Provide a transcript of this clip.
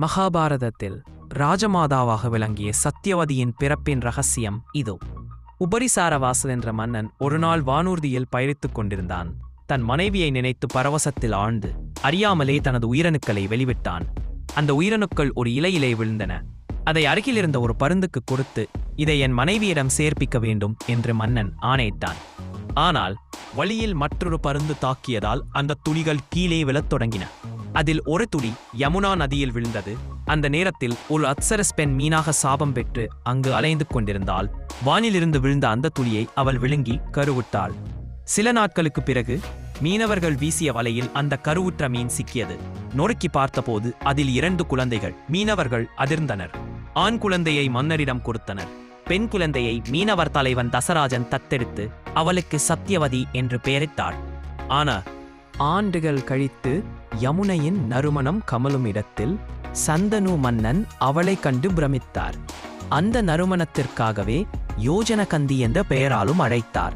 மகாபாரதத்தில் ராஜமாதாவாக விளங்கிய சத்தியவதியின் பிறப்பின் ரகசியம் இதோ. உபரிசாரவாசல் என்ற மன்னன் ஒருநாள் வானூர்தியில் பயணித்துக் கொண்டிருந்தான். தன் மனைவியை நினைத்து பரவசத்தில் ஆழ்ந்து அறியாமலே தனது உயிரணுக்களை வெளிவிட்டான். அந்த உயிரணுக்கள் ஒரு இலையிலே விழுந்தன. அதை அருகிலிருந்த ஒரு பருந்துக்கு கொடுத்து இதை என் மனைவியிடம் சேர்ப்பிக்க வேண்டும் என்று மன்னன் ஆணையிட்டான். ஆனால் வழியில் மற்றொரு பருந்து தாக்கியதால் அந்த துளிகள் கீழே விழத் தொடங்கின. அதில் ஒரு துளி யமுனா நதியில் விழுந்தது. அந்த நேரத்தில் ஒரு அப்சரஸ் பெண் மீனாக சாபம் பெற்று அங்கு அலைந்து கொண்டிருந்தால் வானிலிருந்து விழுந்த அந்த துளியை அவள் விழுங்கி கருவுட்டாள். சில நாட்களுக்கு பிறகு மீனவர்கள் வீசிய வலையில் அந்த கருவுற்ற மீன் சிக்கியது. நொறுக்கி பார்த்தபோது அதில் இரண்டு குழந்தைகள் மீனவர்கள் அதிர்ந்தனர். ஆண் குழந்தையை மன்னரிடம் கொடுத்தனர். பெண் குழந்தையை மீனவர் தலைவன் தசராஜன் தத்தெடுத்து அவளுக்கு சத்தியவதி என்று பெயரிட்டாள் ஆனா ஆண்டுகள் கழித்து யமுனையின் நறுமணம் கமலும் இடத்தில் சந்தனு மன்னன் அவளை கண்டு பிரமித்தார். அந்த நறுமணத்திற்காகவே யோஜனகந்தி என்ற பெயராலும் அழைத்தார்.